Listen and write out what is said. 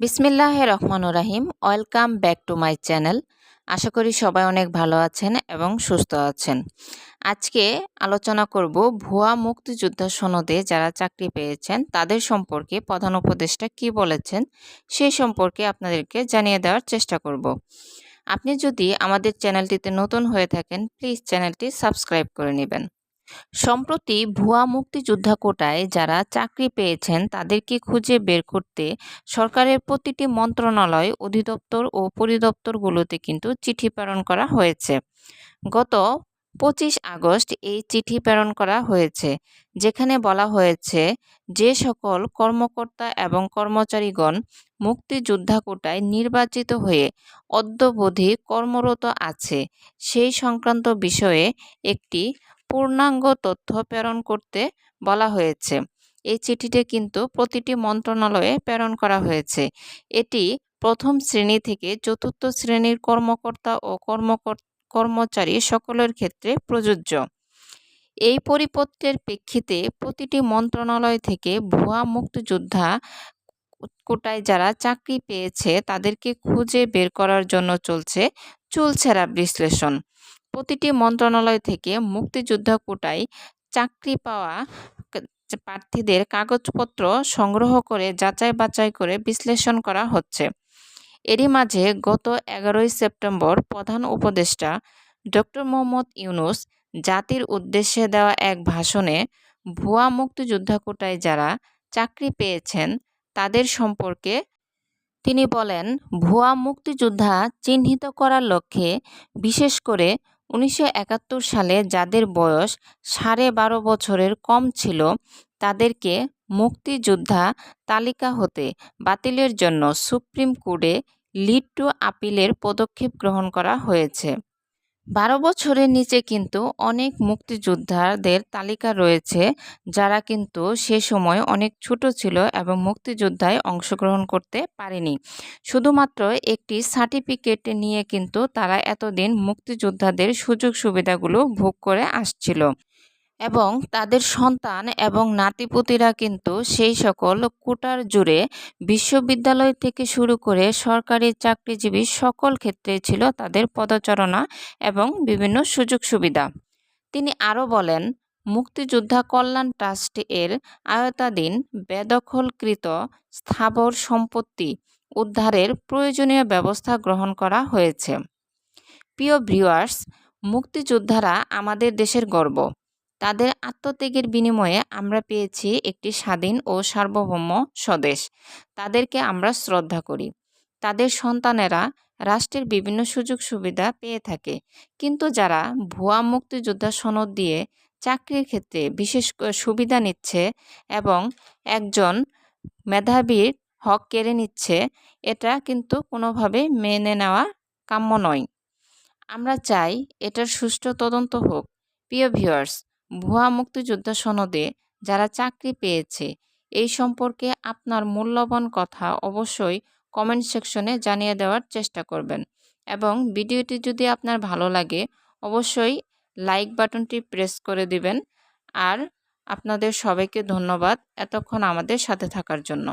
বিসমিল্লাহ রহমান রাহিম। Welcome back to my channel. আশা করি সবাই অনেক ভালো আছেন এবং সুস্থ আছেন। আজকে আলোচনা করব ভুয়া মুক্তিযোদ্ধা সনদে যারা চাকরি পেয়েছেন, তাদের সম্পর্কে প্রধান উপদেষ্টা কি বলেছেন সেই সম্পর্কে আপনাদেরকে জানিয়ে দেওয়ার চেষ্টা করব। আপনি যদি আমাদের চ্যানেলটিতে নতুন হয়ে থাকেন, প্লিজ চ্যানেলটি সাবস্ক্রাইব করে নেবেন। সম্প্রতি ভুয়া মুক্তিযোদ্ধা কোটায় যারা চাকরি পেয়েছেন, তাদেরকে খুঁজে বের করতে সরকারের প্রতিটি মন্ত্রণালয়, অধিদপ্তর ও পরিদপ্তরগুলোতে কিন্তু চিঠি প্রেরণ করা হয়েছে। গত পঁচিশ আগস্ট এই চিঠি প্রেরণ করা হয়েছে, যেখানে বলা হয়েছে, যে সকল কর্মকর্তা এবং কর্মচারীগণ মুক্তিযোদ্ধা কোটায় নির্বাচিত হয়ে অদ্যবধি কর্মরত আছে, সেই সংক্রান্ত বিষয়ে একটি পূর্ণাঙ্গ তথ্য প্রেরণ করতে বলা হয়েছে। এই চিঠিটি কিন্তু প্রতিটি মন্ত্রণালয়ে প্রেরণ করা হয়েছে। এটি প্রথম শ্রেণি থেকে চতুর্থ শ্রেণির কর্মকর্তা ও কর্মচারী সকলের ক্ষেত্রে প্রযোজ্য। এই পরিপত্রের প্রেক্ষিতে প্রতিটি মন্ত্রণালয় থেকে ভুয়া মুক্তিযোদ্ধা কোটায় যারা চাকরি পেয়েছে তাদেরকে খুঁজে বের করার জন্য চলছে চুলছেরা বিশ্লেষণ। প্রতিটি মন্ত্রণালয় থেকে মুক্তিযোদ্ধা কোটায় চাকরি পাওয়া প্রার্থীদের কাগজপত্র সংগ্রহ করে যাচাই বাছাই করে বিশ্লেষণ করা হচ্ছে। এরই মাঝে গত এগারোই সেপ্টেম্বর প্রধান উপদেষ্টা ডক্টর মোহাম্মদ ইউনুস জাতির উদ্দেশ্যে দেওয়া এক ভাষণে ভুয়া মুক্তিযোদ্ধা কোটায় যারা চাকরি পেয়েছেন তাদের সম্পর্কে তিনি বলেন, ভুয়া মুক্তিযোদ্ধা চিহ্নিত করার লক্ষ্যে বিশেষ করে উনিশশো একাত্তর সালে যাদের বয়স সাড়ে বারো বছরের কম ছিল, তাদেরকে মুক্তিযোদ্ধা তালিকা হতে বাতিলের জন্য সুপ্রিম কোর্টে লিড টু আপিলের পদক্ষেপ গ্রহণ করা হয়েছে। বারো বছরের নিচে কিন্তু অনেক মুক্তিযোদ্ধাদের তালিকা রয়েছে, যারা কিন্তু সে সময় অনেক ছোট ছিল এবং মুক্তিযোদ্ধায় অংশগ্রহণ করতে পারেনি। শুধুমাত্র একটি সার্টিফিকেট নিয়ে কিন্তু তারা এতদিন মুক্তিযোদ্ধাদের সুযোগ সুবিধাগুলো ভোগ করে আসছিল। এবং তাদের সন্তান এবং নাতিপুতিরা কিন্তু সেই সকল কোটার জুড়ে বিশ্ববিদ্যালয় থেকে শুরু করে সরকারি চাকরিজীবী সকল ক্ষেত্রে ছিল তাদের পদচারণা এবং বিভিন্ন সুযোগ সুবিধা। তিনি আরও বলেন, মুক্তিযোদ্ধা কল্যাণ ট্রাস্ট এর আয়তাধীন বেদখলকৃত স্থাবর সম্পত্তি উদ্ধারের প্রয়োজনীয় ব্যবস্থা গ্রহণ করা হয়েছে। প্রিয় ভিউয়ার্স, মুক্তিযোদ্ধারা আমাদের দেশের গর্ব। তাদের আত্মত্যাগের বিনিময়ে আমরা পেয়েছি একটি স্বাধীন ও সার্বভৌম স্বদেশ। তাদেরকে আমরা শ্রদ্ধা করি। তাদের সন্তানেরা রাষ্ট্রের বিভিন্ন সুযোগ সুবিধা পেয়ে থাকে। কিন্তু যারা ভুয়া মুক্তিযোদ্ধা সনদ দিয়ে চাকরির ক্ষেত্রে বিশেষ সুবিধা নিচ্ছে এবং একজন মেধাবীর হক কেড়ে নিচ্ছে, এটা কিন্তু কোনোভাবে মেনে নেওয়া কাম্য নয়। আমরা চাই এটার সুষ্ঠু তদন্ত হোক। প্রিয় ভিউয়ার্স ভুয়া মুক্তিযোদ্ধা সনদে যারা চাকরি পেয়েছে, এই সম্পর্কে আপনার মূল্যবান কথা অবশ্যই কমেন্ট সেকশনে জানিয়ে দেওয়ার চেষ্টা করবেন। এবং ভিডিওটি যদি আপনার ভালো লাগে, অবশ্যই লাইক বাটনটি প্রেস করে দিবেন। আর আপনাদের সবাইকে ধন্যবাদ এতক্ষণ আমাদের সাথে থাকার জন্য।